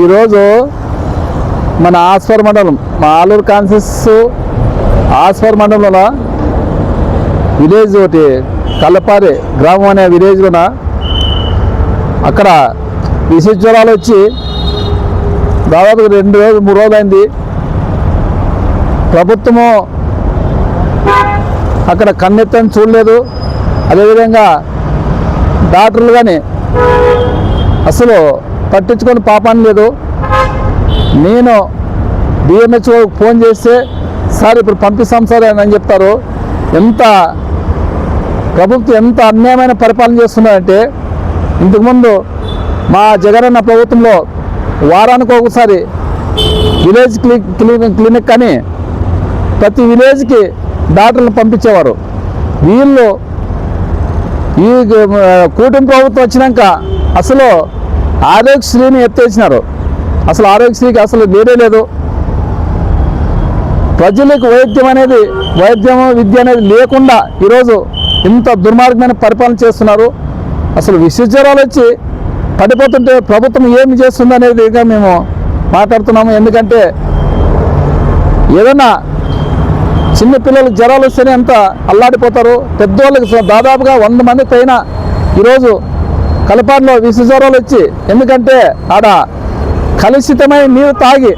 ఈరోజు మన ఆస్వర్ మండలం మా ఆలూరు కాన్సెస్ ఆస్వర్ మండలంలో విలేజ్ ఒకటి కల్లపారి గ్రామం అనే విలేజ్లోన అక్కడ విష జ్వరాలు వచ్చి దాదాపు రెండు రోజులు మూడు రోజులు అయింది. ప్రభుత్వము అక్కడ కన్నెత్తని చూడలేదు. అదేవిధంగా డాక్టర్లు కానీ అసలు పట్టించుకొని పాపం లేదు. నేను డిఎంహెచ్ఓ ఫోన్ చేస్తే సార్ ఇప్పుడు పంపిస్తాం సార్ అని చెప్తారు. ఎంత ప్రభుత్వం ఎంత అన్యాయమైన పరిపాలన చేస్తున్నారంటే ఇంతకుముందు మా జగనన్న ప్రభుత్వంలో వారానికి ఒకసారి విలేజ్ క్లినిక్ క్లినిక్ క్లినిక్ అని ప్రతి విలేజ్కి డాక్టర్లు పంపించేవారు. వీళ్ళు ఈ కూటమి ప్రభుత్వం వచ్చినాక అసలు ఆరోగ్యశ్రీని ఎత్తేసినారు. అసలు ఆరోగ్యశ్రీకి అసలు లేదే లేదు. ప్రజలకు వైద్యం అనేది వైద్యం విద్య అనేది లేకుండా ఈరోజు ఇంత దుర్మార్గమైన పరిపాలన చేస్తున్నారు. అసలు విశ్వజ్వరాలు వచ్చి పడిపోతుంటే ప్రభుత్వం ఏమి చేస్తుంది అనేది ఇంకా మేము మాట్లాడుతున్నాము. ఎందుకంటే ఏదైనా చిన్న పిల్లలు జ్వరాలు వస్తేనే అంత అల్లాడిపోతారు. పెద్దవాళ్ళకి దాదాపుగా వంద మంది పైన ఈరోజు కలపాడులో విషజ్వరాలు వచ్చి ఎందుకంటే ఆడ కలుషితమైన నీరు తాగి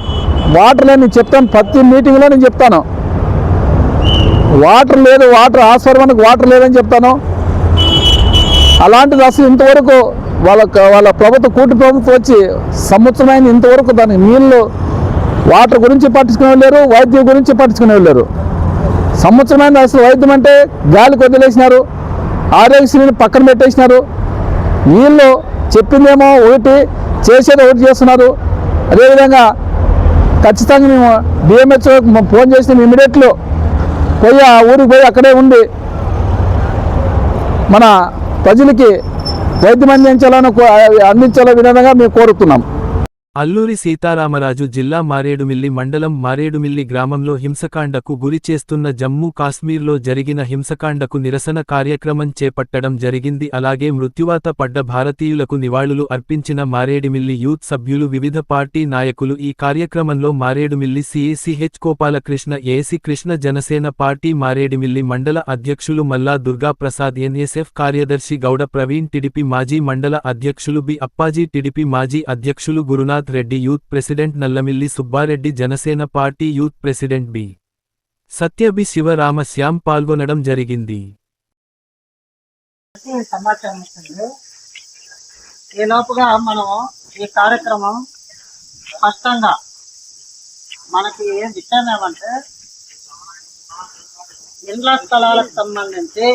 వాటర్ లేని చెప్తాను ప్రతి మీటింగ్లో నేను చెప్తాను. వాటర్ లేదు వాటర్ ఆస్వరమానికి వాటర్ లేదని చెప్తాను. అలాంటిది అసలు ఇంతవరకు వాళ్ళ వాళ్ళ ప్రభుత్వ కూటి ప్రభుత్వం వచ్చి సంవత్సరమైన ఇంతవరకు దానికి నీళ్ళు వాటర్ గురించి పట్టించుకునే లేరు వైద్యం గురించి పట్టించుకునే లేరు. సంవత్సరమైన అసలు వైద్యం అంటే గాలికి వదిలేసినారు ఆరోగ్యశ్రీని పక్కన పెట్టేసినారు. వీళ్ళు చెప్పిందేమో ఒకటి చేసేది ఒకటి చేస్తున్నారు. అదేవిధంగా ఖచ్చితంగా మేము డిఎంహెచ్ ఫోన్ చేసి ఇమీడియట్లో పోయి ఆ ఊరికి పోయి అక్కడే ఉండి మన ప్రజలకి వైద్యం అందించాలని కో- అందించాల విధంగా మేము కోరుతున్నాం. అల్లూరి సీతారామరాజు జిల్లా మారేడుమిల్లి మండలం మారేడుమిల్లి గ్రామంలో హింసకాండకు గురి చేస్తున్న జమ్మూ కాశ్మీర్లో జరిగిన హింసకాండకు నిరసన కార్యక్రమం చేపట్టడం జరిగింది. అలాగే మృత్యువాత పడ్డ భారతీయులకు నివాళులు అర్పించిన మారేడుమిల్లి యూత్ సభ్యులు వివిధ పార్టీ నాయకులు ఈ కార్యక్రమంలో Maredumilli C A C H Gopalakrishna A C Krishna Janasena party Maredumilli మండల అధ్యక్షులు మల్లా దుర్గాప్రసాద్ ఎన్ఎస్ఎఫ్ కార్యదర్శి గౌడ ప్రవీణ్ టిడిపి మాజీ మండల అధ్యక్షులు బి. అప్పాజీ టిడిపి మాజీ అధ్యక్షులు Gurunath Reddy youth president Nallamilli Subbareddy Janasena party youth president B. సత్యబి Shivaramashyam పాల్గొనడం జరిగింది. ఈ లోపుగా మనం ఈ కార్యక్రమం స్పష్టంగా మనకి ఏం విషయం ఏమంటే ఇండ్ల స్థలాలకు సంబంధించి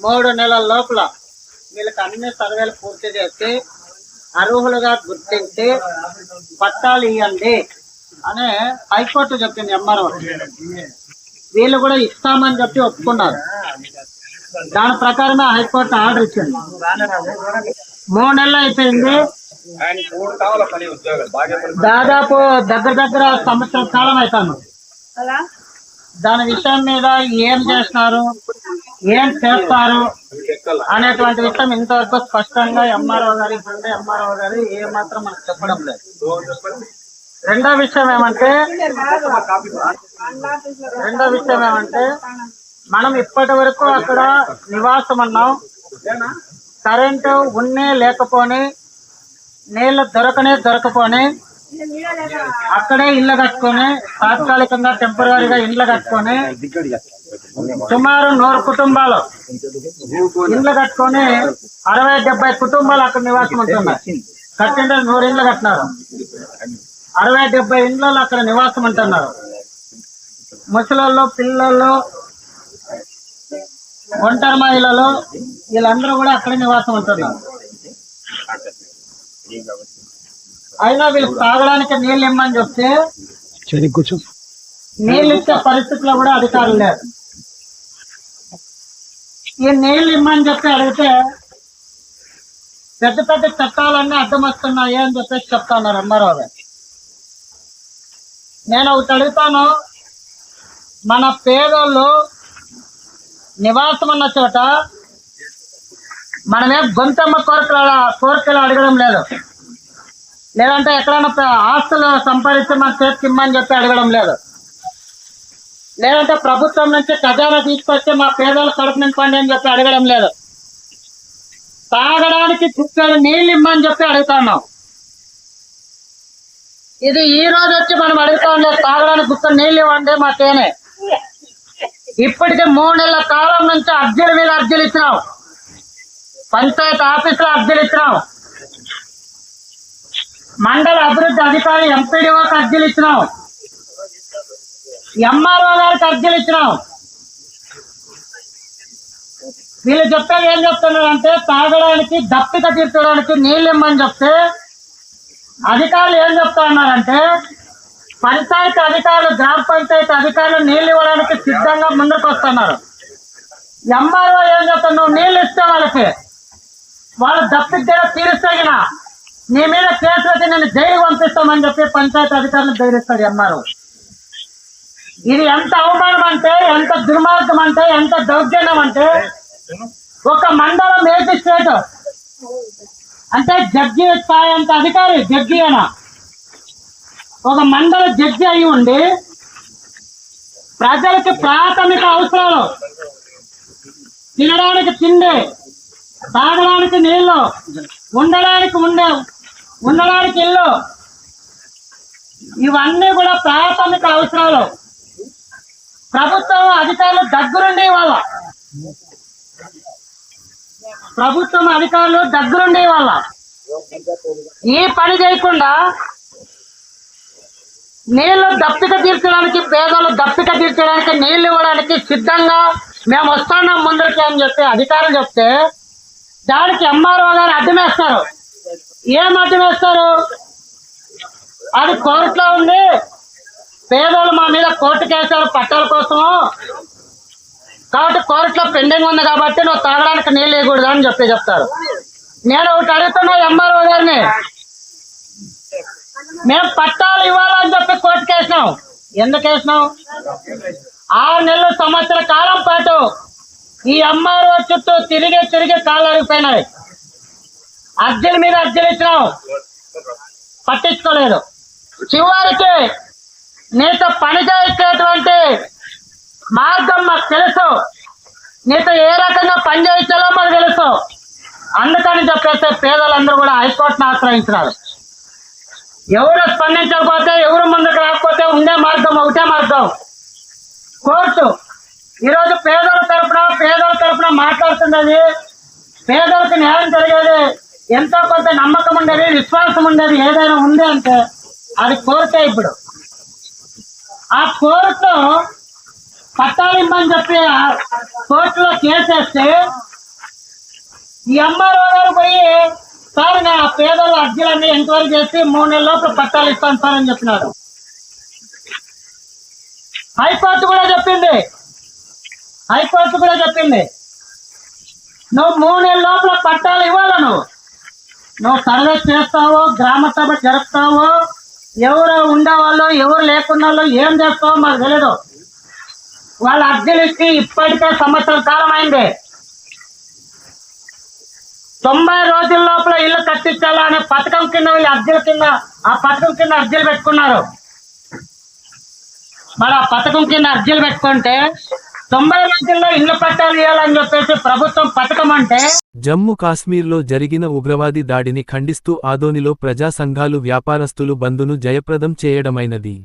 మూడు నెలల లోపల వీళ్ళకి అన్ని సర్వేలు పూర్తి చేసి అర్హులుగా గుర్తించి పట్టాలు ఇవ్వండి అని హైకోర్టు చెప్పింది ఎంఆర్ఓ. వీళ్ళు కూడా ఇస్తామని చెప్పి ఒప్పుకున్నారు. దాని ప్రకారమే హైకోర్టు ఆర్డర్ ఇచ్చింది. మూడు నెలలు అయిపోయింది. దాదాపు దగ్గర దగ్గర సంవత్సరం కాలం అవుతాను దాని విషయం మీద ఏం చేస్తున్నారు? ఏం చేస్తారు? అనేటువంటి విషయం ఇంతవరకు స్పష్టంగా ఎంఆర్ఓ గారి ఇప్పుడుండే ఎంఆర్ఓ గారు ఏమాత్రం మనకు చెప్పడం లేదు. రెండో విషయం ఏమంటే రెండో విషయం ఏమంటే మనం ఇప్పటి వరకు అక్కడ నివాసం అన్నాం కరెంటు ఉన్నే లేకపోని నీళ్ళు దొరకనే దొరకపోని అక్కడే ఇల్లు కట్టుకొని తాత్కాలికంగా టెంపరీగా ఇల్లు కట్టుకొని సుమారు నూరు కుటుంబాలు. ఇండ్లు కట్టుకొని అరవై డెబ్బై కుటుంబాలు అక్కడ నివాసం ఉంటున్నారు కట్టింటే నూరు ఇండ్లు కట్టినారు. అరవై డెబ్బై ఇండ్లలో అక్కడ నివాసం ఉంటున్నారు. ముసలోళ్ళు పిల్లలు ఒంటరి మహిళలు వీళ్ళందరూ కూడా అక్కడ నివాసం ఉంటున్నారు. అయినా వీళ్ళు తాగడానికి నీళ్ళు ఇమ్మని చెప్తే నీళ్ళు ఇచ్చే పరిస్థితిలో కూడా అధికారులు లేరు. ఈ నీళ్ళు ఇమ్మని చెప్పి అడిగితే పెద్ద పెద్ద చట్టాలన్నీ అడ్డం వస్తున్నాయి అని చెప్పేసి చెప్తున్నారు ఎంఆర్ఓ గారు. నేను ఒకటి అడుగుతాను. మన పేదోళ్ళు నివాసం ఉన్న చోట మనమే గొంతమ్మ కోరికలు కోరికలు అడగడం లేదు. లేదంటే ఎక్కడైనా ఆస్తులు సంపాదించి మన చేతికి ఇమ్మని చెప్పి అడగడం లేదు. లేదంటే ప్రభుత్వం నుంచి ఖజానా తీసుకొచ్చి మా పేదలు కడుపు నింపండి అని చెప్పి అడగడం లేదు. తాగడానికి కుక్కలు నీళ్ళు ఇమ్మని చెప్పి అడుగుతున్నాం ఇది ఈ రోజు వచ్చి మనం అడుగుతా ఉండేది తాగడానికి కుక్కలు నీళ్ళు ఇవ్వండి మా తేనె ఇప్పటికి మూడు నెలల కాలం నుంచి అర్జీల మీద అర్జీలు ఇచ్చినాం. పంచాయత్ ఆఫీసులో అర్జీలు ఇచ్చినాం. మండల అభివృద్ధి అధికారి ఎంపీడీఓకి అర్జీలు ఇచ్చినాం. ఎంఆర్ఓ గారికి అర్జీలు ఇచ్చినాం. వీళ్ళు చెప్పేది ఏం చెప్తున్నారంటే తాగడానికి దప్పిక తీర్చడానికి నీళ్ళు ఇమ్మని చెప్తే అధికారులు ఏం చెప్తా ఉన్నారంటే పంచాయతీ అధికారులు గ్రామ పంచాయతీ అధికారులు నీళ్ళు ఇవ్వడానికి సిద్ధంగా ముందుకు వస్తున్నారు. ఎంఆర్ఓ ఏం చెప్తున్నావు? నీళ్ళు ఇస్తే వాళ్ళకి. వాళ్ళు దప్పితే తీరుస్తాగిన. నీ మీద కేసు పెట్టి నేను జైలు పంపిస్తామని చెప్పి పంచాయతీ అధికారులు బెదిరిస్తాడు అన్నారు ఇది ఎంత అవమానం అంటే ఎంత దుర్మార్గం అంటే ఎంత దౌర్జన్యం అంటే ఒక మండలం మేజిస్ట్రేట్ అంటే జడ్జి స్థాయి అంత అధికారి జడ్జి అయినా. ఒక మండల జడ్జి అయి ఉండి ప్రజలకి ప్రాథమిక అవసరాలు. తినడానికి తిండి తాగడానికి నీళ్ళు ఉండడానికి ఉండే ఉండడానికి ఇల్లు ఇవన్నీ కూడా ప్రాథమిక అవసరాలు. ప్రభుత్వం అధికారులు దగ్గరుండే వాళ్ళ ప్రభుత్వం అధికారులు దగ్గరుండే వాళ్ళ ఈ పని చేయకుండా నీళ్ళు దప్పిక తీర్చడానికి పేదలు దప్పిక తీర్చడానికి నీళ్ళు ఇవ్వడానికి సిద్ధంగా మేము వస్తున్నాం ముందరికి అని చెప్పి అధికారులు చెప్తే దానికి ఎంఆర్ఓ గారు అడ్డమేస్తారు. ఏం వేస్తారు? అది కోర్టులో ఉంది. పేదలు మా మీద కోర్టు కేసారు పట్టాల కోసం కాబట్టి కోర్టులో పెండింగ్ ఉంది కాబట్టి నువ్వు తాగడానికి నీళ్ళు వేయకూడదు అని చెప్పి చెప్తారు. నేను ఒకటి అడుగుతున్నా ఎంఆర్ఓ గారిని. మేము పట్టాలు ఇవ్వాలని చెప్పి కోర్టుకు వేసినాం ఎందుకు వేసినాం ఆరు నెలల సంవత్సర కాలం పాటు ఈ ఎంఆర్ఓ చుట్టూ తిరిగి తిరిగి కాళ్ళు అరిగిపోయినాయి. అర్జీల మీద అర్జీలు ఇచ్చినాం. పట్టించుకోలేదు. చివరికి నీతో పని చేయించేటువంటి మార్గం మాకు తెలుసు. నీతో ఏ రకంగా పని చేయించాలో మాకు తెలుసు. అందుకని చెప్పేస్తే పేదలందరూ కూడా హైకోర్టును ఆశ్రయించినారు. ఎవరు స్పందించకపోతే ఎవరు ముందుకు రాకపోతే ఉండే మార్గం ఒకటే మార్గం. కోర్టు ఈరోజు పేదల తరపున పేదల తరపున మాట్లాడుతున్నది. పేదలకు న్యాయం జరిగేది ఎంతో కొంత నమ్మకం ఉండదు విశ్వాసం ఉండదు ఏదైనా ఉంది అంటే అది కోరిక ఇప్పుడు. ఆ కోర్టు పట్టాలు చెప్పి కోర్టులో కేసేస్తే ఈ ఎంఆర్ఓ గారు పోయి సార్ నా పేదల అర్జీలన్నీ ఎంక్వైరీ చేసి మూడు నెలల లోపల పట్టాలు ఇస్తాను సార్ అని చెప్పినారు. హైకోర్టు కూడా చెప్పింది. హైకోర్టు కూడా చెప్పింది. నువ్వు మూడు నెలల లోపల పట్టాలు ఇవ్వాల నువ్వు? నువ్వు సర్వే చేస్తావో గ్రామ సభ జరుపుతావో ఎవరు ఉండేవాళ్ళు ఎవరు లేకున్న ఏం చేస్తావో మాకు తెలియదు వాళ్ళ అర్జీలు ఇప్పటికే సంవత్సరం కాలం అయింది తొంభై రోజుల లోపల ఇల్లు కట్టించాలా అనే పథకం కింద వీళ్ళు అర్జీల కింద ఆ పథకం కింద అర్జీలు పెట్టుకున్నారు. మరి ఆ పథకం కింద అర్జీలు పెట్టుకుంటే తొంభై రోజుల్లో ఇల్లు పట్టాలు ఇవ్వాలని చెప్పేసి ప్రభుత్వం పథకం అంటే జమ్మూ కాశ్మీర్లో జరిగిన ఉగ్రవాది దాడిని ఖండిస్తూ ఆదోనిలో ప్రజా సంఘాలు వ్యాపారస్తులు బందును జయప్రదం చేయడమైనది.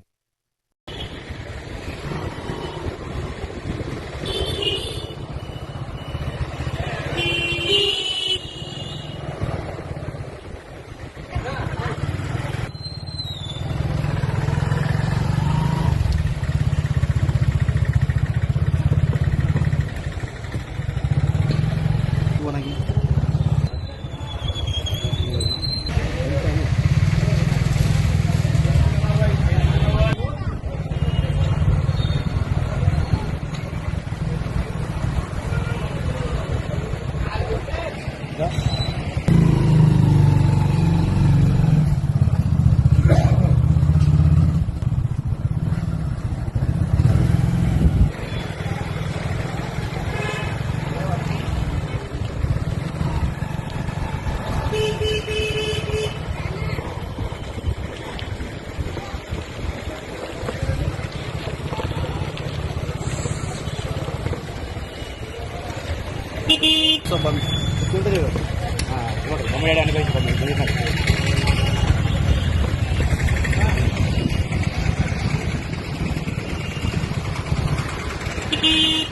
తొంభై ఏడు ఎనభై తొమ్మిది Beep.